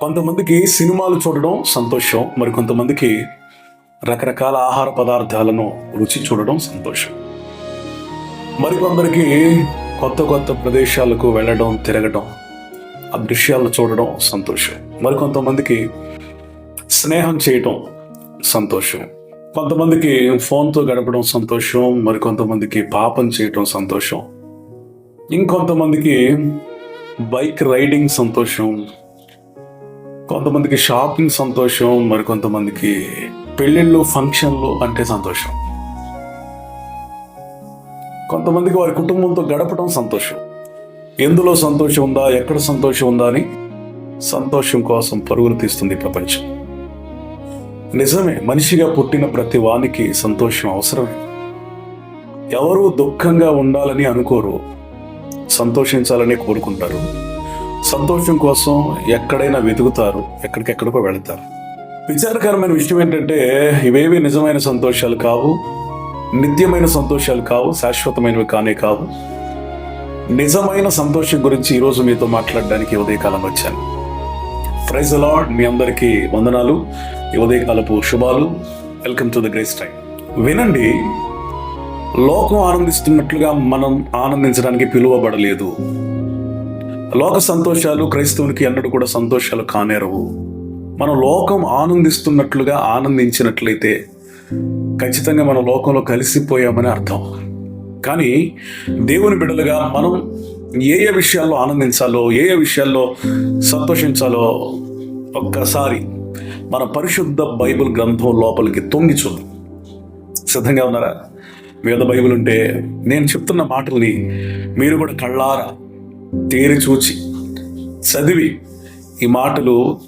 కొంతమందికి సినిమాలు చూడడం సంతోషం మరి కొంతమందికి రకరకాల ఆహార పదార్థాలను రుచి చూడడం సంతోషం. మరికొందరికి కొత్త కొత్త ప్రదేశాలకు వెళ్ళడం తిరగడం ఆ దృశ్యాలను చూడడం సంతోషం. మరికొంతమందికి స్నేహం చేయటం సంతోషం. కొంతమందికి ఫోన్తో గడపడం సంతోషం మరికొంతమందికి పాపం చేయటం సంతోషం. ఇంకొంతమందికి బైక్ రైడింగ్ సంతోషం కొంతమందికి షాపింగ్ సంతోషం మరికొంతమందికి పెళ్ళిళ్ళు ఫంక్షన్లు అంటే సంతోషం. కొంతమందికి వారి కుటుంబంతో గడపడం సంతోషం. ఎందులో సంతోషం ఉందా ఎక్కడ సంతోషం ఉందా అని సంతోషం కోసం పరుగులు తీస్తుంది ప్రపంచం. నిజమే మనిషిగా పుట్టిన ప్రతి వానికి సంతోషం అవసరమే. ఎవరు దుఃఖంగా ఉండాలని అనుకోరు సంతోషించాలని కోరుకుంటారు. సంతోషం కోసం ఎక్కడైనా వెతుకుతారు ఎక్కడికెక్కడికో వెళతారు. విచారకరమైన విషయం ఏంటంటే ఇవేవి నిజమైన సంతోషాలు కావు నిత్యమైన సంతోషాలు కావు శాశ్వతమైనవి కానే కావు. నిజమైన సంతోషం గురించి ఈరోజు మీతో మాట్లాడడానికి ఉదయకాలం వచ్చాను. ప్రైజ్ అలాడ్ మీ అందరికీ వందనాలు. ఉదయకాలపు శుభాలు. Welcome to the grace time. వినండి లోకం ఆనందిస్తున్నట్లుగా మనం ఆనందించడానికి పిలువబడలేదు. లోక సంతోషాలు క్రైస్తవునికి ఎన్నడూ కూడా సంతోషాలు కానేరవు మనం లోకం ఆనందిస్తున్నట్లుగా ఆనందించినట్లయితే ఖచ్చితంగా మన లోకంలో కలిసిపోయామని అర్థం. కానీ దేవుని బిడ్డలుగా మనం ఏ ఏ విషయాల్లో ఆనందించాలో ఏ ఏ విషయాల్లో సంతోషించాలో ఒక్కసారి మన పరిశుద్ధ బైబిల్ గ్రంథం లోపలికి తొంగి చూద్దాం. సిద్ధంగా ఉన్నారా? వేద బైబిల్ ఉంటే నేను చెప్తున్న మాటల్ని మీరు కూడా కళ్ళారా? తేరి చూచి చదివి ఈ మాటలు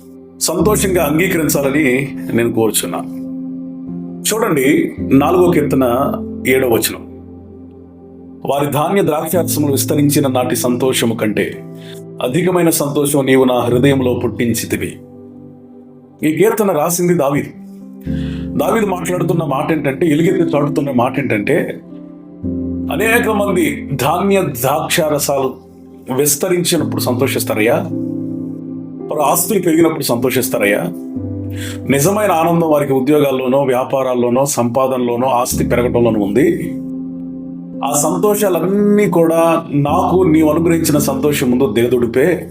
సంతోషంగా అంగీకరించాలని నేను కోరుచున్నాను చూడండి నాలుగో కీర్తన ఏడో వచనం. వారి ధాన్య ద్రాక్షారసములు విస్తరించిన నాటి సంతోషము కంటే అధికమైన సంతోషం నీవు నా హృదయంలో పుట్టించితివి. ఈ కీర్తన రాసింది దావీదు. దావీదు మాట్లాడుతున్న మాట ఏంటంటే ఎలుగెత్తి చాటుతున్న మాట ఏంటంటే అనేక మంది ధాన్య ద్రాక్షారసాలు విస్తరించినప్పుడు సంతోషిస్తారయ్యా? వారు ఆస్తులు పెరిగినప్పుడు సంతోషిస్తారయ్యా? నిజమైన ఆనందం వారికి ఉద్యోగాల్లోనో వ్యాపారాల్లోనో సంపాదనలోనో ఆస్తి పెరగటంలోనూ ఉంది. ఆ సంతోషాలన్నీ కూడా నాకు నీవు అనుగ్రహించిన సంతోషం ముందు దేదుడిపే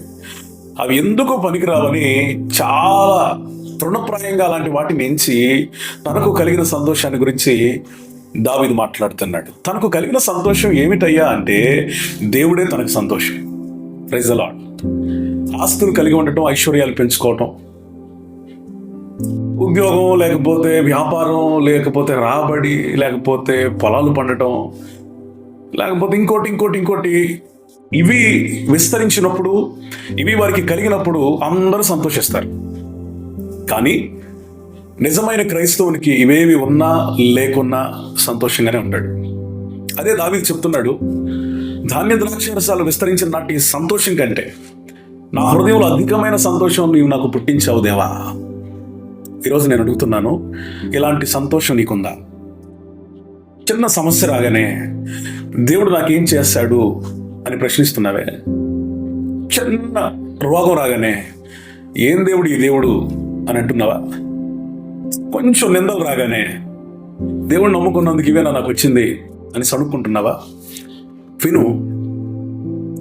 అవి ఎందుకు పనికిరావని చాలా తృణప్రాయంగా అలాంటి వాటిని ఎంచి తనకు కలిగిన సంతోషాన్ని గురించి దావిది మాట్లాడుతున్నాడు. తనకు కలిగిన సంతోషం ఏమిటయ్యా అంటే దేవుడే తనకు సంతోషం. రిజలాడ్ ఆస్తులు కలిగి ఉండటం ఐశ్వర్యాలు పెంచుకోవటం. ఉద్యోగం లేకపోతే వ్యాపారం లేకపోతే రాబడి లేకపోతే పొలాలు పండటం లేకపోతే ఇంకోటి ఇంకోటి ఇంకోటి ఇవి విస్తరించినప్పుడు ఇవి వారికి కలిగినప్పుడు అందరూ సంతోషిస్తారు. కానీ నిజమైన క్రైస్తవునికి ఇవేవి ఉన్నా లేకున్నా సంతోషంగానే ఉంటాడు అదే దావీదు చెప్తున్నాడు ధాన్య ద్రాక్షరసాలు విస్తరించిన నాటి సంతోషం కంటే నా హృదయంలో అధికమైన సంతోషం నీవు నాకు పుట్టించావు దేవా. ఈరోజు నేను అడుగుతున్నాను ఇలాంటి సంతోషం నీకుందా? చిన్న సమస్య రాగానే దేవుడు నాకేం చేస్తాడు? అని ప్రశ్నిస్తున్నావే. చిన్న రోగం రాగానే ఏం దేవుడు ఈ దేవుడు? అని అంటున్నావా? కొంచెం నిందలు రాగానే దేవుడు నమ్ముకున్నందుకు ఇవేనా నాకు వచ్చింది? అని సణుక్కుంటున్నావా? విను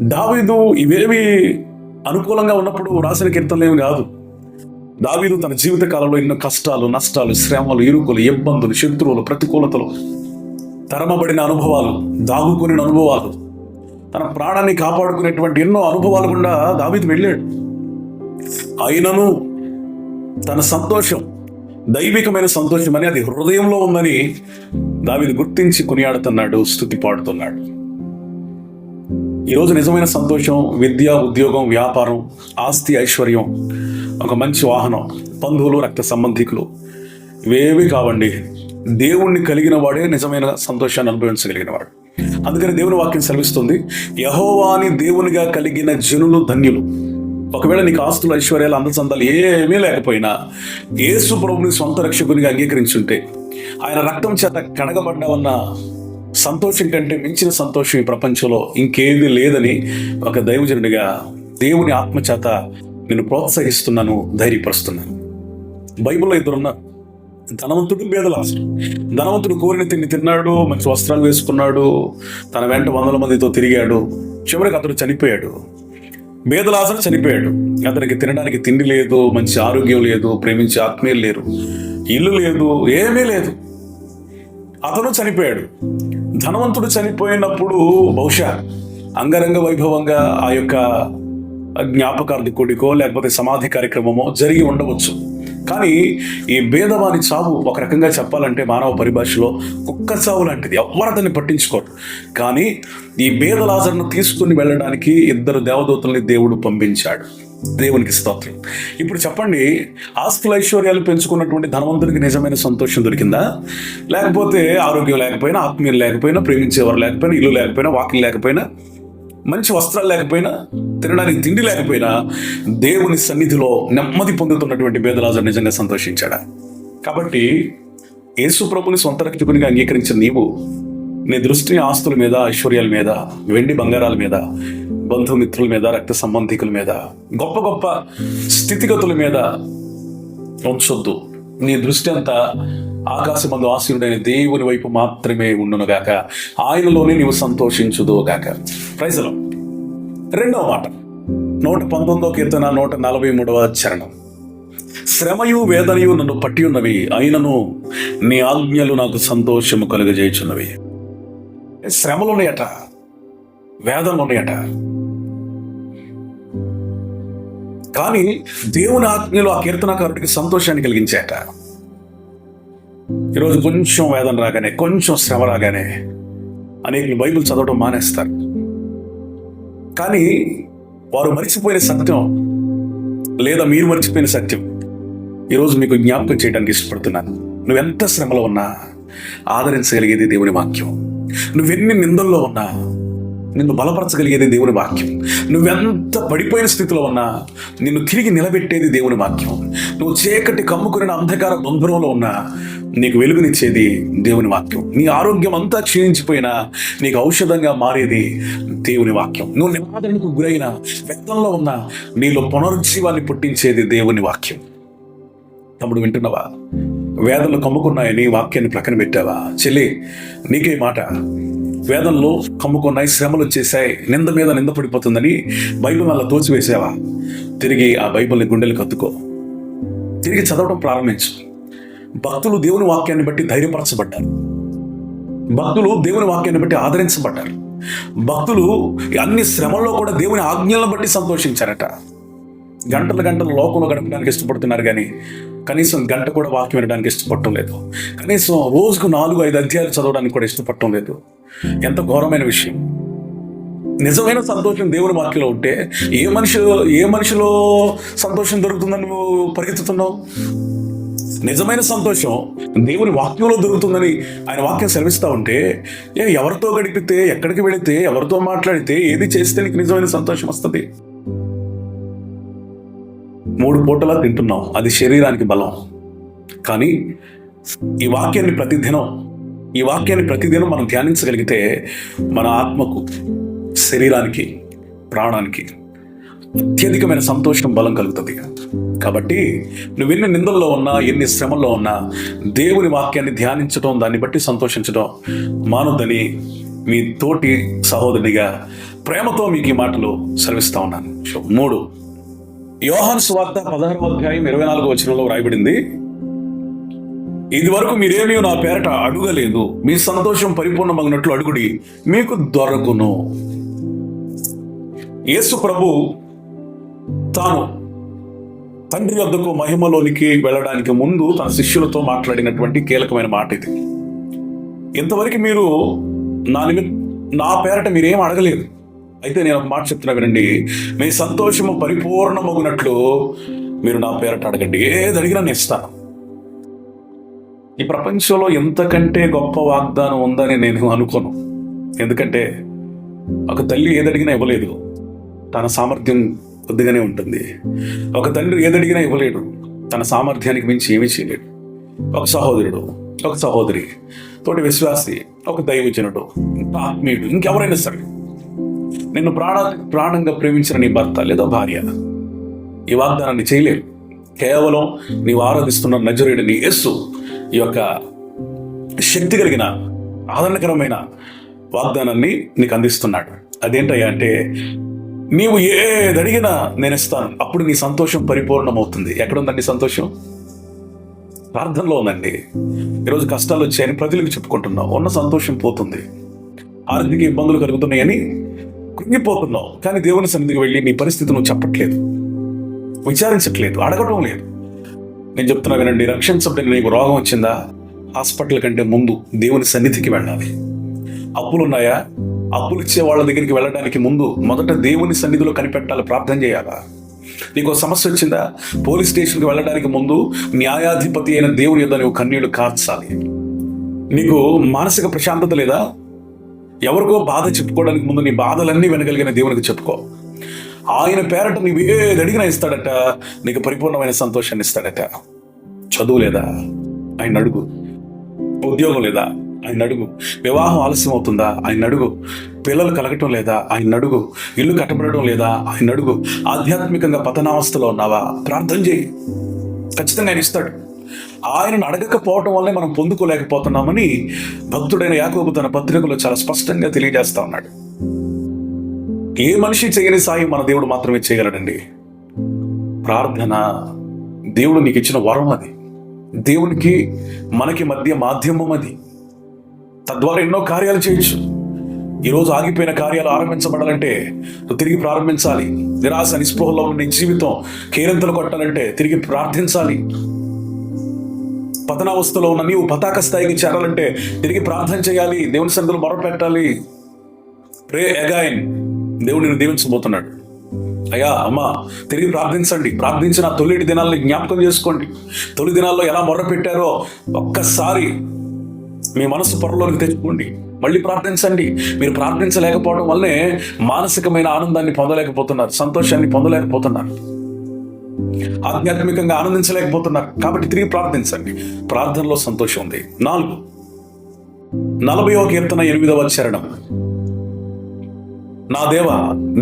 దావీదు ఇవేవి అనుకూలంగా ఉన్నప్పుడు రాసిన కీర్తనలు ఏమి కాదు. దావీదు తన జీవిత కాలంలో ఎన్నో కష్టాలు నష్టాలు శ్రమలు ఇరుకులు ఇబ్బందులు శత్రువులు ప్రతికూలతలు తరమబడిన అనుభవాలు దాగుకునే అనుభవాలు తన ప్రాణాన్ని కాపాడుకునేటువంటి ఎన్నో అనుభవాలు గుండా దావీదు వెళ్ళాడు. అయినను తన సంతోషం దైవికమైన సంతోషం అని అది హృదయంలో ఉందని దావిని గుర్తించి కొనియాడుతున్నాడు స్థుతి పాడుతున్నాడు. ఈరోజు నిజమైన సంతోషం విద్య ఉద్యోగం వ్యాపారం ఆస్తి ఐశ్వర్యం ఒక మంచి వాహనం బంధువులు రక్త సంబంధికులు ఇవేవి కావండి. దేవుణ్ణి కలిగిన వాడే నిజమైన సంతోషాన్ని అనుభవించగలిగినవాడు. అందుకని దేవుని వాక్యం సెలవిస్తుంది యహోవాని దేవునిగా కలిగిన జనులు ధన్యులు. ఒకవేళ నీకు ఆస్తులు ఐశ్వర్యాలు అందచందాలు ఏమీ లేకపోయినా యేసు ప్రభుని సొంత రక్షకునిగా అంగీకరించుంటే ఆయన రక్తం చేత కడగబడ్డావన్న సంతోషం కంటే మించిన సంతోషం ఈ ప్రపంచంలో ఇంకేది లేదని ఒక దైవజనుడిగా దేవుని ఆత్మచేత నేను ప్రోత్సహిస్తున్నాను ధైర్యపరుస్తున్నాను. బైబిల్లో ఇద్దరున్నారు ధనవంతుడు బేదలాసుడు ధనవంతుడు కోరిన తిండి తిన్నాడు మంచి వస్త్రాలు వేసుకున్నాడు తన వెంట వందల మందితో తిరిగాడు చివరికి అతడు చనిపోయాడు. బేదలాసన చనిపోయాడు. అతనికి తినడానికి తిండి లేదు మంచి ఆరోగ్యం లేదు ప్రేమించే ఆత్మీయులు లేరు. ఇల్లు లేదు ఏమీ లేదు. అతను చనిపోయాడు. ధనవంతుడు చనిపోయినప్పుడు బహుశా అంగరంగ వైభవంగా ఆ యొక్క జ్ఞాపకార్థి కొడికో లేకపోతే సమాధి కార్యక్రమమో జరిగి ఉండవచ్చు. కానీ ఈ భేదవాని చావు ఒక రకంగా చెప్పాలంటే మానవ పరిభాషలో కుక్క చావు లాంటిది. ఎవరు అతన్ని పట్టించుకోరు. కానీ ఈ భేదలాజర్ను తీసుకుని వెళ్ళడానికి ఇద్దరు దేవదూతల్ని దేవుడు పంపించాడు. దేవునికి స్తోత్రం. ఇప్పుడు చెప్పండి ఆస్తుల ఐశ్వర్యాలు పెంచుకున్నటువంటి ధనవంతుడికి నిజమైన సంతోషం దొరికిందా? లేకపోతే ఆరోగ్యం లేకపోయినా ఆత్మీయులు లేకపోయినా ప్రేమించేవారు లేకపోయినా ఇల్లు లేకపోయినా వాకింగ్ లేకపోయినా మంచి వస్త్రాలు లేకపోయినా తినడానికి తిండి లేకపోయినా దేవుని సన్నిధిలో నెమ్మది పొందుతున్నటువంటి బేదరాజు నిజంగా సంతోషించాడా? కాబట్టి యేసు ప్రభుని సొంత రక్షకునిగా అంగీకరించిన నీవు నీ దృష్టిని ఆస్తుల మీద ఐశ్వర్యాల మీద వెండి బంగారాల మీద బంధుమిత్రుల మీద రక్త సంబంధికుల మీద గొప్ప గొప్ప స్థితిగతుల మీద ఉంచొద్దు. నీ దృష్టి అంతా ఆకాశమందు ఆశీనుడైన దేవుని వైపు మాత్రమే ఉండునుగాక ఆయనలోనే నీవు సంతోషించుదో గాక. ప్రైజలం రెండవ మాట. నూట పంతొమ్మిదో కీర్తన నూట నలభై మూడవ చరణం. శ్రమయు వేదనయు నన్ను పట్టి ఉన్నవి. అయినను నీ ఆజ్ఞలు నాకు సంతోషము కలుగజేయుచున్నవి. శ్రమలు ఉన్నాయట వేదనలు ఉన్నాయట కానీ దేవుని ఆజ్ఞలు ఆ కీర్తనకారుడికి సంతోషాన్ని కలిగించాయట. ఈరోజు కొంచెం వేదన రాగానే కొంచెం శ్రమ రాగానే అనేకులు బైబిల్ చదవడం మానేస్తారు. కానీ వారు మర్చిపోయిన సత్యం లేదా మీరు మర్చిపోయిన సత్యం ఈరోజు మీకు జ్ఞాపకం చేయడానికి ఇష్టపడుతున్నాను. నువ్వెంత శ్రమలో ఉన్నా ఆదరించగలిగేది దేవుని వాక్యం. నువ్వెన్ని నిందల్లో ఉన్నా నిన్ను బలపరచగలిగేది దేవుని వాక్యం. నువ్వెంత పడిపోయిన స్థితిలో ఉన్నా నిన్ను తిరిగి నిలబెట్టేది దేవుని వాక్యం. నువ్వు చీకటి కమ్ముకున్న అంధకార బంధురంలో ఉన్నా నీకు వెలుగునిచ్చేది దేవుని వాక్యం. నీ ఆరోగ్యం అంతా క్షీణించిపోయినా నీకు ఔషధంగా మారేది దేవుని వాక్యం. నువ్వు నిరాదరణకు గురైన వ్యక్తంలో ఉన్న నీలో పునరుజ్జీవాన్ని పుట్టించేది దేవుని వాక్యం. తమ్ముడు వింటున్నావా? వేదనలు కమ్ముకున్నాయని వాక్యాన్ని ప్రక్కన పెట్టావా? చెల్లి నీకే మాట. వేదంలో కమ్ముకున్నాయి శ్రమలు వచ్చేసాయి నింద మీద నింద పడిపోతుందని బైబిల్ వల్ల తోచివేసావా? తిరిగి ఆ బైబిల్ని గుండెలు కత్తుకో. తిరిగి చదవడం ప్రారంభించు. భక్తులు దేవుని వాక్యాన్ని బట్టి ధైర్యపరచబడ్డారు. భక్తులు దేవుని వాక్యాన్ని బట్టి ఆదరించబడ్డారు. భక్తులు అన్ని శ్రమల్లో కూడా దేవుని ఆజ్ఞలను బట్టి సంతోషించారట. గంటల గంటలు లోకంలో గడపడానికి ఇష్టపడుతున్నారు కానీ కనీసం గంట కూడా వాక్యం వినడానికి ఇష్టపడటం లేదు. కనీసం రోజుకు నాలుగు ఐదు అధ్యాయాలు చదవడానికి కూడా ఇష్టపడటం లేదు. ఎంత ఘోరమైన విషయం. నిజమైన సంతోషం దేవుని వాక్యంలో ఉంటే ఏ మనిషిలో ఏ మనిషిలో సంతోషం దొరుకుతుందని నువ్వు పరిగెత్తుతున్నావు? నిజమైన సంతోషం దేవుని వాక్యంలో దొరుకుతుందని ఆయన వాక్యం సెలవిస్తూ ఉంటే ఏ ఎవరితో గడిపితే ఎక్కడికి వెళితే ఎవరితో మాట్లాడితే ఏది చేస్తే నీకు నిజమైన సంతోషం వస్తుంది? మూడు పూటలా తింటున్నాం. అది శరీరానికి బలం. కానీ ఈ వాక్యాన్ని ప్రతిదినం ఈ వాక్యాన్ని ప్రతిదినం మనం ధ్యానించగలిగితే మన ఆత్మకు శరీరానికి ప్రాణానికి అత్యధికమైన సంతోషం బలం కలుగుతుంది కాబట్టి నువ్వు ఎన్ని నిందల్లో ఉన్నా ఎన్ని శ్రమల్లో ఉన్నా దేవుని వాక్యాన్ని ధ్యానించడం దాన్ని బట్టి సంతోషించడం మానొద్దని మీ తోటి సహోదరునిగా ప్రేమతో మీకు ఈ మాటలు శ్రమిస్తా ఉన్నాను. మూడు. యోహాన్ స్వార్థ పదహారవ అధ్యాయం ఇరవై నాలుగో వచనంలో రాయబడింది ఇది వరకు మీరేమీ నా పేరట అడుగలేదు. మీ సంతోషం పరిపూర్ణమగినట్లు అడుగుడి మీకు దొరకును. యేసు ప్రభు తాను తండ్రి వద్దకు మహిమలోనికి వెళ్ళడానికి ముందు తన శిష్యులతో మాట్లాడినటువంటి కీలకమైన మాట ఇది. ఇంతవరకు మీరు నా నిమి నా పేరట మీరేం అడగలేదు. అయితే నేను ఒక మాట చెప్తున్నా వినండి. మీ సంతోషము పరిపూర్ణమగునట్లు మీరు నా పేరట అడగండి. ఏది అడిగినా నేను ఇస్తాను. ఈ ప్రపంచంలో ఎంతకంటే గొప్ప వాగ్దానం ఉందని నేను అనుకోను. ఎందుకంటే ఒక తల్లి ఏదడిగినా ఇవ్వలేదు. తన సామర్థ్యం కొద్దిగానే ఉంటుంది. ఒక తండ్రి ఏదడిగినా ఇవ్వలేడు. తన సామర్థ్యానికి మించి ఏమీ చేయలేడు. ఒక సహోదరుడు ఒక సహోదరి తోటి విశ్వాసి ఒక దైవజనుడు ఒక ఆత్మీయుడు ఇంకెవరైనా సరే. నిన్ను ప్రాణ ప్రాణంగా ప్రేమించిన నీ భర్త లేదా భార్య ఈ వాగ్దానాన్ని చేయలేవు కేవలం నీవు ఆరాధిస్తున్న నజరుడు నీ యస్సు ఈ యొక్క శక్తి కలిగిన ఆదరణకరమైన వాగ్దానాన్ని నీకు అందిస్తున్నాడు. అదేంటయ్యా అంటే నీవు ఏది అడిగినా నేను ఇస్తాను. అప్పుడు నీ సంతోషం పరిపూర్ణమవుతుంది. ఎక్కడుందండి సంతోషం? ప్రార్థనలో ఉందండి. ఈరోజు కష్టాలు వచ్చాయని ప్రజలకు చెప్పుకుంటున్నావు ఉన్న సంతోషం పోతుంది. ఆర్థిక ఇబ్బందులు కలుగుతున్నాయని కృంగిపోతున్నావు కానీ దేవుని సన్నిధికి వెళ్ళి నీ పరిస్థితి నువ్వు చెప్పట్లేదు. విచారించట్లేదు. అడగటం లేదు. నేను చెప్తున్నా వినండి. రక్షించబడిన నీకు రోగం వచ్చిందా? హాస్పిటల్ కంటే ముందు దేవుని సన్నిధికి వెళ్ళాలి. అప్పులు ఉన్నాయా అప్పులు ఇచ్చే వాళ్ళ దగ్గరికి వెళ్ళడానికి ముందు మొదట దేవుని సన్నిధిలో కనిపెట్టాలి ప్రార్థన చేయాలా? నీకు సమస్య వచ్చిందా? పోలీస్ స్టేషన్కి వెళ్ళడానికి ముందు న్యాయాధిపతి అయిన దేవుని యొక్క నువ్వు కన్నీళ్ళు కార్చాలి. నీకు మానసిక ప్రశాంతత లేదా? ఎవరికో బాధ చెప్పుకోవడానికి ముందు నీ బాధలన్నీ వినగలిగిన దేవునికి చెప్పుకో. ఆయన పేరట నీవు ఏది అడిగినా ఇస్తాడట నీకు పరిపూర్ణమైన సంతోషాన్ని ఇస్తాడట. చదువు లేదా? ఆయన అడుగు. ఉద్యోగం లేదా? ఆయన అడుగు. వివాహం ఆలస్యం అవుతుందా? ఆయన అడుగు. పిల్లలు కలగటం లేదా? ఆయన అడుగు. ఇల్లు కట్టబడడం లేదా? ఆయన అడుగు. ఆధ్యాత్మికంగా పతనావస్థలో ఉన్నావా? ప్రార్థన చేయి. ఖచ్చితంగా ఆయన ఇస్తాడు. ఆయనను అడగకపోవటం వల్లే మనం పొందుకోలేకపోతున్నామని భక్తుడైన యాకోబు తన పత్రికలో చాలా స్పష్టంగా తెలియజేస్తా ఉన్నాడు. ఏ మనిషి చేయని సాయం మన దేవుడు మాత్రమే చేయగలడండి? ప్రార్థన దేవుడు నీకు ఇచ్చిన వరం అది. దేవునికి మనకి మధ్య మాధ్యమం అది. తద్వారా ఎన్నో కార్యాలు చేయొచ్చు. ఈరోజు ఆగిపోయిన కార్యాలు ఆరంభించబడాలంటే తిరిగి ప్రారంభించాలి. నిరాశ నిస్పృహలో ఉన్న నీ జీవితం కేరింతలు కొట్టాలంటే తిరిగి ప్రార్థించాలి. పతనావస్థలో ఉన్న నీవు పతాక స్థాయికి చేరాలంటే తిరిగి ప్రార్థన చేయాలి. దేవుని సందులు మొర పెట్టాలి ప్రే అగైన్ దేవుడు నేను దీవించబోతున్నాడు. అయ్యా అమ్మా తిరిగి ప్రార్థించండి. ప్రార్థించిన తొలిటి దినాలని జ్ఞాపకం చేసుకోండి. తొలి దినాల్లో ఎలా మొర్ర పెట్టారో ఒక్కసారి మీ మనసు పొరలోకి తెచ్చుకోండి. మళ్ళీ ప్రార్థించండి. మీరు ప్రార్థించలేకపోవడం వల్లే మానసికమైన ఆనందాన్ని పొందలేకపోతున్నారు సంతోషాన్ని పొందలేకపోతున్నారు. ఆధ్యాత్మికంగా ఆనందించలేకపోతున్నారు. కాబట్టి తిరిగి ప్రార్థించండి. ప్రార్థనలో సంతోషం ఉంది. నాలుగు. నలభైవ కీర్తన ఎనిమిదవ చరణం. నా దేవ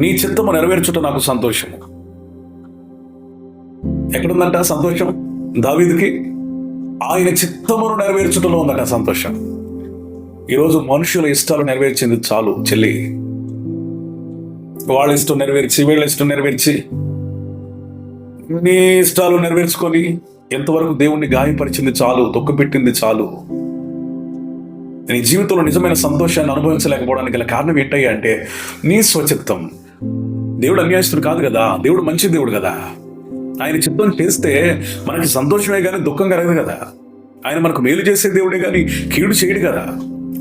నీ చిత్తము నెరవేర్చుట నాకు సంతోషము. ఎక్కడుందంట సంతోషం? దావీదికి? ఆయన చిత్తమును నెరవేర్చుటలో ఉందట సంతోషం. ఈరోజు మనుషుల ఇష్టాలు నెరవేర్చింది చాలు చెల్లి. వాళ్ళ ఇష్టం నెరవేర్చి వీళ్ళ ఇష్టం నెరవేర్చి నీ ఇష్టాలు నెరవేర్చుకొని ఎంతవరకు దేవుణ్ణి గాయపరిచింది చాలు పెట్టింది చాలు. నీ జీవితంలో నిజమైన సంతోషాన్ని అనుభవించలేకపోవడానికి గల కారణం ఏంటయ్యా అంటే నీ స్వచిత్తం. దేవుడు అన్యాయస్తుడు కాదు కదా దేవుడు మంచి దేవుడు కదా. ఆయన చిత్తం చేస్తే మనకి సంతోషమే కానీ దుఃఖం కలగదు కదా. ఆయన మనకు మేలు చేసే దేవుడే కానీ కీడు చేయడు కదా.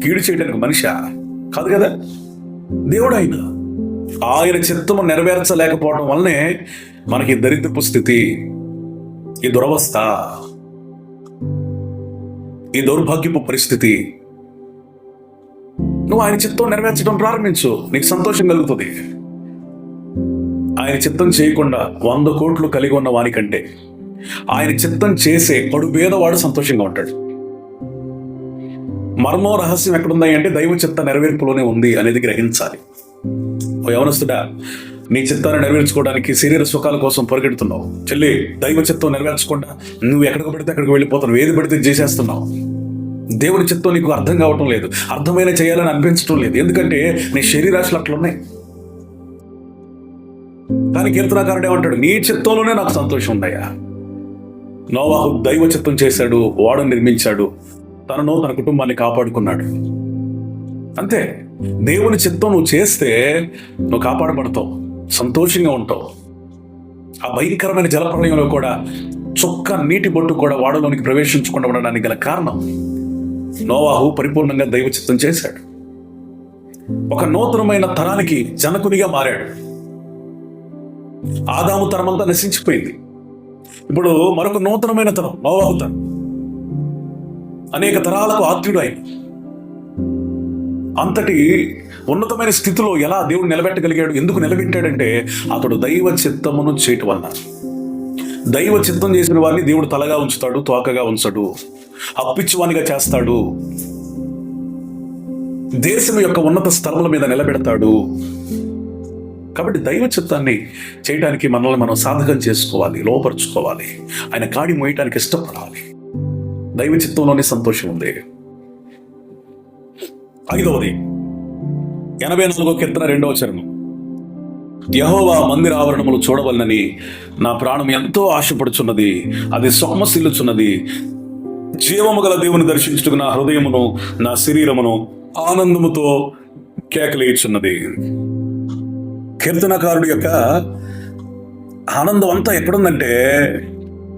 కీడు చేయడానికి మనిష కాదు కదా? దేవుడు ఆయన. ఆయన చిత్తము నెరవేర్చలేకపోవడం వల్లనే మనకి దరిద్రపు స్థితి ఈ దురవస్థ ఈ దౌర్భాగ్యపు పరిస్థితి. నువ్వు ఆయన చిత్తం నెరవేర్చడం ప్రారంభించు నీకు సంతోషం కలుగుతుంది. ఆయన చిత్తం చేయకుండా వంద కోట్లు కలిగి ఉన్న వానికంటే ఆయన చిత్తం చేసే కడు పేదవాడు సంతోషంగా ఉంటాడు. మర్మో రహస్యం ఎక్కడుంది అంటే దైవ చిత్త నెరవేర్పులోనే ఉంది అనేది గ్రహించాలి. ఓ యవనస్తుడా నీ చిత్తాన్ని నెరవేర్చుకోవడానికి శరీర సుఖాల కోసం పరిగెడుతున్నావు. చెల్లి దైవ చిత్తం నెరవేర్చకుండా నువ్వు ఎక్కడికి పడితే అక్కడికి వెళ్ళిపోతున్నావు ఏది పడితే చేసేస్తున్నావు. దేవుని చిత్తం నీకు అర్థం కావటం లేదు. అర్థమైన చేయాలని అనిపించడం లేదు. ఎందుకంటే నీ శరీరాశులు అట్లున్నాయి. కానీ కీర్తనాకారుడు ఏమంటాడు నీ చిత్తంలోనే నాకు సంతోషం ఉందయ్యా. నోవాహు దైవ చిత్తం చేశాడు వాడు నిర్మించాడు. తనను తన కుటుంబాన్ని కాపాడుకున్నాడు. అంతే. దేవుని చిత్తం నువ్వు చేస్తే నువ్వు కాపాడబడతావు సంతోషంగా ఉంటావు. ఆ భయంకరమైన జలప్రలయంలో కూడా చొక్క నీటి బొట్టు కూడా వాడలోనికి ప్రవేశించకుండా ఉండడానికి గల కారణం నోవాహు పరిపూర్ణంగా దైవ చిత్తం చేశాడు. ఒక నూతనమైన తరానికి జనకునిగా మారాడు. ఆదాము తరమంతా నశించిపోయింది. ఇప్పుడు మరొక నూతనమైన తరం నోవాహు తరం. అనేక తరాలకు ఆత్మీయుడు ఆయన అంతటి ఉన్నతమైన స్థితిలో ఎలా దేవుడు నిలబెట్టగలిగాడు ఎందుకు నిలబెట్టాడంటే అతడు దైవ చిత్తమును చేయటం వల్ల దైవ చిత్తం చేసిన వారిని దేవుడు తలగా ఉంచుతాడు తోకగా ఉంచడు అప్పిచ్చువానిగా చేస్తాడు. దేశం యొక్క ఉన్నత స్థలముల మీద నిలబెడతాడు. కాబట్టి దైవ చిత్తాన్ని చేయడానికి మనల్ని మనం సాధకం చేసుకోవాలి లోపరుచుకోవాలి. ఆయన కాడి మోయటానికి ఇష్టపడాలి. దైవ చిత్తంలోనే సంతోషం ఉంది. ఐదవది ఎనభై నాలుగో కీర్తన రెండవ చరణం. యహోవా మందిర ఆవరణములు చూడవలనని నా ప్రాణం ఎంతో ఆశపడుచున్నది అది సొమ్మసిల్లుచున్నది. జీవము గల దేవుని దర్శించుటకు నా హృదయమును నా శరీరమును ఆనందముతో కేకలేయుచున్నది. కీర్తనకారుడు యొక్క ఆనందం అంతా ఎక్కడుందంటే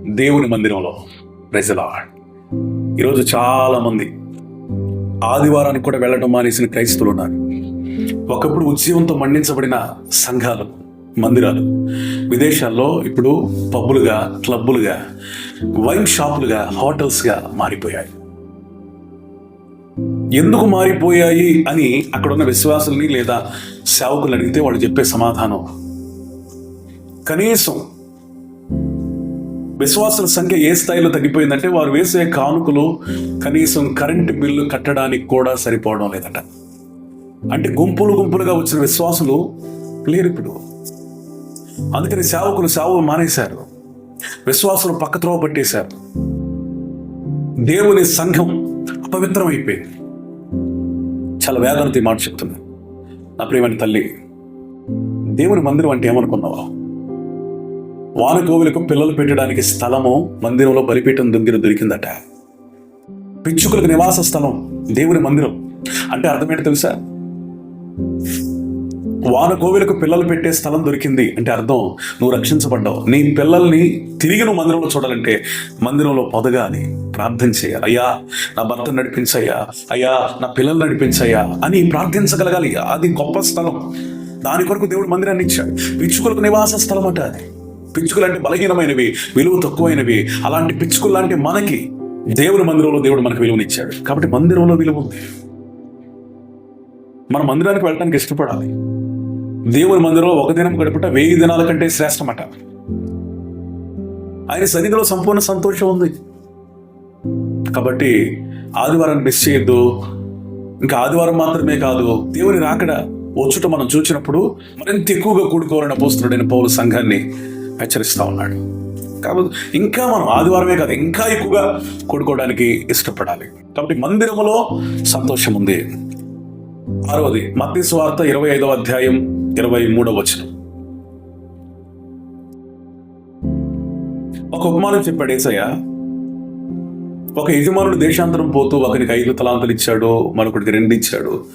దేవుని మందిరంలో. ప్రజలా ఈరోజు చాలా మంది ఆదివారానికి కూడా వెళ్ళడం మానేసిన క్రైస్తవులు ఉన్నారు. ఒకప్పుడు ఉద్యమంతో మండించబడిన సంఘాలు మందిరాలు విదేశాల్లో ఇప్పుడు పబ్బులుగా క్లబ్బులుగా వైన్ షాపులుగా హోటల్స్గా మారిపోయాయి. ఎందుకు మారిపోయాయి అని అక్కడ ఉన్న విశ్వాసుల్ని లేదా సేవకులు అడిగితే వాళ్ళు చెప్పే సమాధానం. కనీసం విశ్వాసుల సంఖ్య ఏ స్థాయిలో తగ్గిపోయిందంటే వారు వేసే కానుకలు కనీసం కరెంటు బిల్లు కట్టడానికి కూడా సరిపోవడం లేదట. అంటే గుంపులు గుంపులుగా వచ్చిన విశ్వాసులు లేరు ఇప్పుడు. అందుకని సేవకులు సేవలు మానేశారు. విశ్వాసులు పక్కత్రోవ పట్టేశారు. దేవుని సంఘం అపవిత్రం అయిపోయింది చాలా వేదనతో ఈ మాట చెప్తుంది నా ప్రియమైన తల్లి దేవుని మందిరం అంటే ఏమనుకున్నావా? వానకోవులకు పిల్లలు పెట్టడానికి స్థలము మందిరంలో బలిపీఠం దగ్గర దొరికిందట. పిచ్చుకులకు నివాస స్థలం దేవుని మందిరం. అంటే అర్థమేంటి తెలుసా? వాన కోవిలకు పిల్లలు పెట్టే స్థలం దొరికింది అంటే అర్థం నువ్వు రక్షించబడ్డావు. నీ పిల్లల్ని తిరిగి నువ్వు మందిరంలో చూడాలంటే మందిరంలో పొదగాలి ప్రార్థన చేయాలి. అయ్యా నా భర్త నడిపించయ్యా అయ్యా నా పిల్లలు నడిపించయ్యా అని ప్రార్థించగలగాలి. అది గొప్ప స్థలం. దాని కొరకు దేవుడు మందిరాన్ని ఇచ్చాడు. పిచ్చుకులకు నివాస స్థలం అంట అది. పిచ్చుకలు అంటే బలహీనమైనవి విలువ తక్కువైనవి. అలాంటి పిచ్చుకలు లాంటి మనకి దేవుని మందిరంలో దేవుడు మనకు విలువనిచ్చాడు కాబట్టి మందిరంలో విలువ ఉంది. మన మందిరానికి వెళ్ళడానికి ఇష్టపడాలి. దేవుని మందిరంలో ఒక దినం గడుపుట వెయ్యి దినాల కంటే శ్రేష్టమట. ఆయన సన్నిధిలో సంపూర్ణ సంతోషం ఉంది. కాబట్టి ఆదివారాన్ని మిస్ చేయొద్దు. ఇంకా ఆదివారం మాత్రమే కాదు దేవుని రాకడ వచ్చుట మనం చూసినప్పుడు మరింత ఎక్కువగా కూడుకోవాలని పోస్తున్నాడైన పౌరు సంఘాన్ని హెచ్చరిస్తా ఉన్నాడు. కాబట్టి ఇంకా మనం ఆదివారమే కాదు ఇంకా ఎక్కువగా కూడుకోవడానికి ఇష్టపడాలి. కాబట్టి మందిరములో సంతోషం ఉంది. ఆరవది మత్స్య వార్త ఇరవై ఐదవ అధ్యాయం ఇరవై మూడవ వచనం. ఒక ఉపమానం చెప్పాడు ఏసయ్య. ఒక యజమానుడు దేశాంతరం పోతూ ఒకరికి ఐదు తలాంతులు ఇచ్చాడు మరొకటికి రెండు ఇచ్చాడు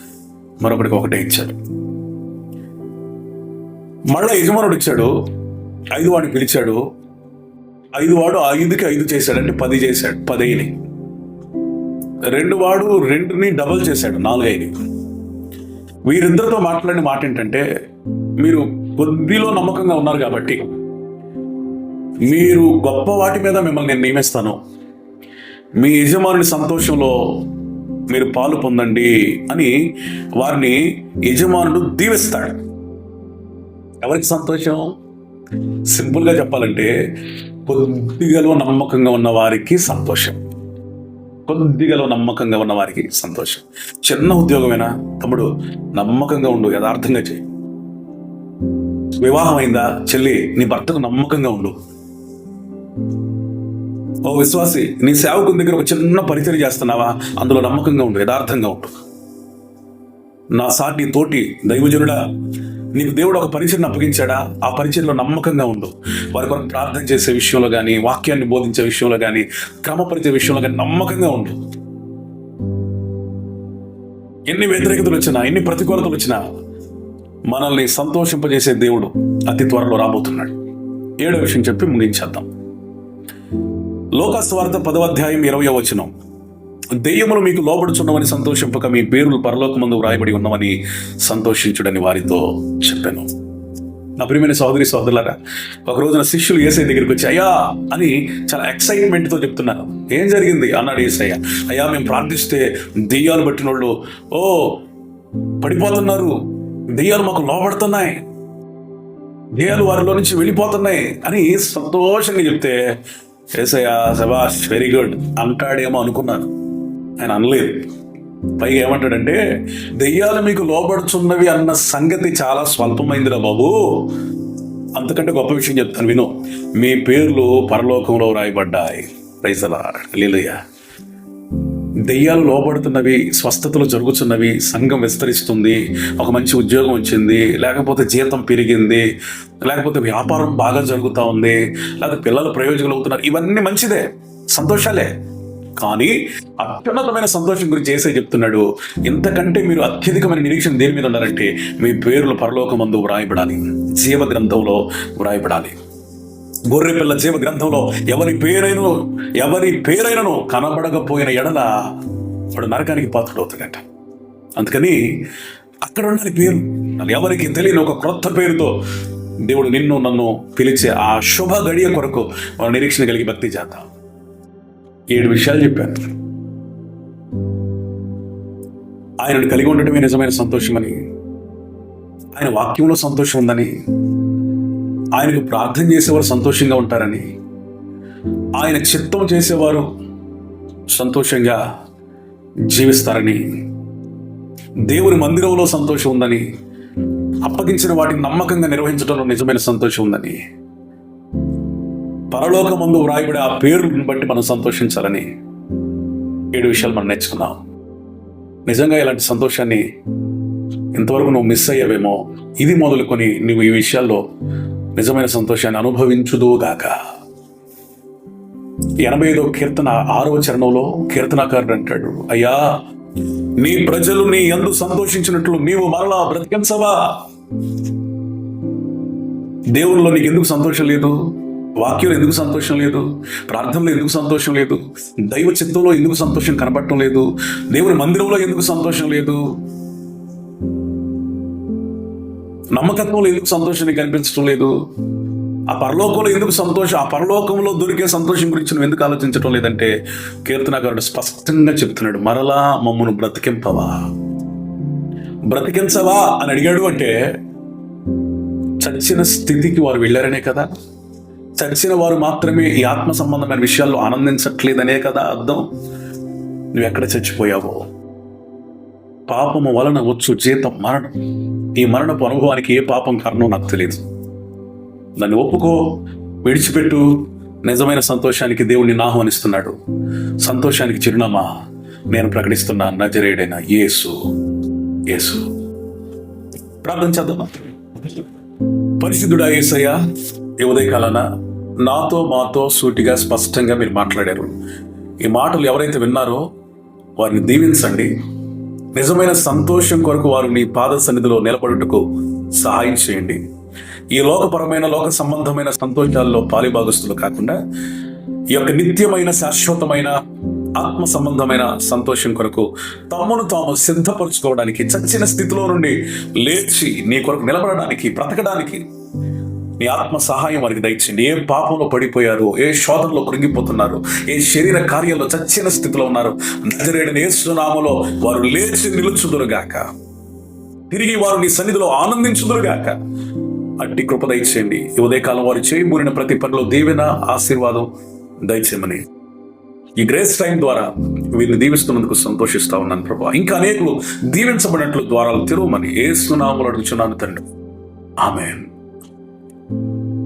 మరొకటికి ఒకటే ఇచ్చాడు. మళ్ళా యజమానుడు ఇచ్చాడు ఐదు వాడిని పిలిచాడు ఐదు వాడు ఐదుకి ఐదు చేశాడంటే పది చేశాడు పదైని రెండు వాడు రెండుని డబల్ చేశాడు నాలుగైని వీరిద్దరితో మాట్లాడిన మాట ఏంటంటే మీరు కొద్దిలో నమ్మకంగా ఉన్నారు కాబట్టి. మీరు గొప్ప వాటి మీద మిమ్మల్ని నేను నియమిస్తాను. మీ యజమానుని సంతోషంలో మీరు పాలు పొందండి అని వారిని యజమానుడు దీవిస్తాడు. ఎవరికి సంతోషం? సింపుల్గా చెప్పాలంటే కొద్దిగా నమ్మకంగా ఉన్న వారికి సంతోషం. కొద్దిగలో నమ్మకంగా ఉన్న వారికి సంతోషం. చిన్న ఉద్యోగమేనా తమ్ముడు నమ్మకంగా ఉండు యథార్థంగా చేయి. వివాహం అయిందా చెల్లి నీ భర్తకు నమ్మకంగా ఉండు. ఓ విశ్వాసి నీ సేవకుని దగ్గర ఒక చిన్న పరిచయం చేస్తున్నావా? అందులో నమ్మకంగా ఉండు యథార్థంగా ఉండు. నా సాటి తోటి దైవజనుడా నీకు దేవుడు ఒక పరిచయం అప్పగించాడా? ఆ పరిచయంలో నమ్మకంగా ఉండు. వారి కొరకు ప్రార్థన చేసే విషయంలో కానీ వాక్యాన్ని బోధించే విషయంలో కానీ క్రమపరిచే విషయంలో కానీ నమ్మకంగా ఉండు. ఎన్ని వ్యతిరేకతలు వచ్చినా ఎన్ని ప్రతికూలతలు వచ్చినా మనల్ని సంతోషింపజేసే దేవుడు అతి త్వరలో రాబోతున్నాడు. ఏడో విషయం చెప్పి ముగించేద్దాం. లోకస్వార్థ పదవ అధ్యాయం ఇరవై వచనం. దెయ్యములు మీకు లోబడుచున్నవని సంతోషింపక మీ పేర్లు పరలోకమందు వ్రాయబడి ఉన్నవని సంతోషించుడని వారితో చెప్పాను. నా ప్రియమైన సోదరి సోదరులారా ఒక రోజున శిష్యులు ఏసై దగ్గరికి వచ్చి అయ్యా అని చాలా excitement తో చెప్తున్నారు. ఏం జరిగింది? అన్నాడు ఏసయ్య. అయ్యా మేము ప్రార్థిస్తే దెయ్యాలు పట్టిన వాళ్ళు ఓ పడిపోతున్నారు. దెయ్యాలు మాకు లోబడుతున్నాయి. దెయ్యాలు వారిలో నుంచి వెళ్ళిపోతున్నాయి అని సంతోషంగా చెప్తే ఏసయ్య సబాష్ వెరీ గుడ్ అంటాడేమో అనుకున్నాను. ఆయన అనలేదు. పైగా ఏమంటాడంటే దెయ్యాలు మీకు లోబడుచున్నవి అన్న సంగతి చాలా స్వల్పమైందిరా బాబు. అంతకంటే గొప్ప విషయం చెప్తాను విను. మీ పేర్లు పరలోకంలో రాయబడ్డాయి. రైసలా లీలయ్య దెయ్యాలు లోబడుతున్నవి స్వస్థతలు జరుగుతున్నవి సంఘం విస్తరిస్తుంది ఒక మంచి ఉద్యోగం వచ్చింది లేకపోతే జీతం పెరిగింది లేకపోతే వ్యాపారం బాగా జరుగుతూ ఉంది లేకపోతే పిల్లలు ప్రయోజకులు అవుతున్నారు ఇవన్నీ మంచిదే సంతోషాలే. కానీ అత్యున్నతమైన సంతోషం గురించి చేసే చెప్తున్నాడు ఇంతకంటే మీరు అత్యధికమైన నిరీక్షణ దేని మీద ఉన్నారంటే మీ పేర్లు పరలోకమందు వ్రాయబడాలి జీవ గ్రంథంలో వ్రాయబడాలి. గొర్రెపిల్ల జీవ గ్రంథంలో ఎవరి పేరైనను ఎవరి పేరైనను కనబడకపోయిన ఎడల వాడు నరకానికి పాత్రుడవుతాడట. అందుకని అక్కడ ఉండాలి పేరు. ఎవరికి తెలియని ఒక క్రొత్త పేరుతో దేవుడు నిన్ను నన్ను పిలిచే ఆ శుభ గడియ కొరకు మన నిరీక్షణ కలిగి భక్తి చేద్దాం. ఏడు విషయాలు చెప్పాను. ఆయనను కలిగి ఉండటమే నిజమైన సంతోషమని ఆయన వాక్యంలో సంతోషం ఉందని ఆయనకు ప్రార్థన చేసేవారు సంతోషంగా ఉంటారని ఆయన చిత్తం చేసేవారు సంతోషంగా జీవిస్తారని దేవుని మందిరంలో సంతోషం ఉందని అప్పగించిన వాటిని నమ్మకంగా నిర్వహించడంలో నిజమైన సంతోషం ఉందని పరలోకమందు వ్రాయబడే ఆ పేరుని బట్టి మనం సంతోషించాలని ఏడు విషయాలు మనం నేర్చుకున్నాం నిజంగా ఇలాంటి సంతోషాన్ని ఇంతవరకు నువ్వు మిస్ అయ్యావేమో ఇది మొదలుకొని నువ్వు ఈ విషయాల్లో నిజమైన సంతోషాన్ని అనుభవించుదుగాక ఎనభై ఐదో కీర్తన ఆరవ చరణంలో కీర్తనాకారుడు అంటాడు అయ్యా నీ ప్రజలు నీ ఎందు సంతోషించినట్లు నీవు మరలా బ్రతికించవా? దేవుల్లో నీకు ఎందుకు సంతోషం లేదు? వాక్యంలో ఎందుకు సంతోషం లేదు? ప్రార్థనలో ఎందుకు సంతోషం లేదు? దైవ చిత్తంలో ఎందుకు సంతోషం కనపడటం లేదు? దేవుని మందిరంలో ఎందుకు సంతోషం లేదు? నమ్మకత్వంలో ఎందుకు సంతోషం కనిపించడం లేదు? ఆ పరలోకంలో ఎందుకు సంతోషం? ఆ పరలోకంలో దొరికే సంతోషం గురించి నువ్వు ఎందుకు ఆలోచించడం లేదంటే కీర్తనకారుడు స్పష్టంగా చెప్తున్నాడు మరలా మమ్మను బ్రతికింపవా? బ్రతికించవా? అని అడిగాడు అంటే చచ్చిన స్థితికి వారు వెళ్ళారనే కదా? చచ్చిన వారు మాత్రమే ఈ ఆత్మ సంబంధమైన విషయాల్లో ఆనందించట్లేదనే కదా అర్థం? నువ్వు ఎక్కడ చచ్చిపోయావో? పాపము వలన వచ్చు జీతం మరణం. ఈ మరణపు అనుభవానికి ఏ పాపం కారణం నాకు తెలియదు దాన్ని ఒప్పుకో విడిచిపెట్టు. నిజమైన సంతోషానికి దేవుడిని ఆహ్వానిస్తున్నాడు. సంతోషానికి చిరునామా నేను ప్రకటిస్తున్నా నజరేడైన యేసు. యేసు. ప్రార్థన చేద్దామా? పరిశుద్ధుడా ఏసయ్యా ఈ ఉదయకాలన నాతో మాతో సూటిగా స్పష్టంగా మీరు మాట్లాడారు. ఈ మాటలు ఎవరైతే విన్నారో వారిని దీవించండి. నిజమైన సంతోషం కొరకు వారు నీ పాద సన్నిధిలో నిలబడుటకు సహాయం చేయండి. ఈ లోకపరమైన లోక సంబంధమైన సంతోషాల్లో పాలిభాగస్తులు కాకుండా ఈ యొక్క నిత్యమైన శాశ్వతమైన ఆత్మ సంబంధమైన సంతోషం కొరకు తమను తాము సిద్ధపరచుకోవడానికి చచ్చిన స్థితిలో నుండి లేచి నీ కొరకు నిలబడడానికి బ్రతకడానికి నీ ఆత్మ సహాయం వారికి దయచండి ఏ పాపంలో పడిపోయారు ఏ శోధనలో కృంగిపోతున్నారు ఏ శరీర కార్యంలో చచ్చిన స్థితిలో ఉన్నారు నజరేడిని ఏసునామలో వారు లేచి నిలుచుదురుగాక తిరిగి వారు నీ సన్నిధిలో ఆనందించుదురుగాక అట్టి కృప దయచేయండి. ఈ ఉదయకాలం వారు చేయబూరిన ప్రతి పనిలో దీవెన ఆశీర్వాదం దయచేయమని. ఈ గ్రేస్ టైం ద్వారా వీరిని దీవిస్తున్నందుకు సంతోషిస్తా ఉన్నాను ప్రభా. ఇంకా అనేకులు దీవించబడినట్లు ద్వారాలు తెరవమని ఏ సునాములు అడుగుచున్నాను తండ్రి.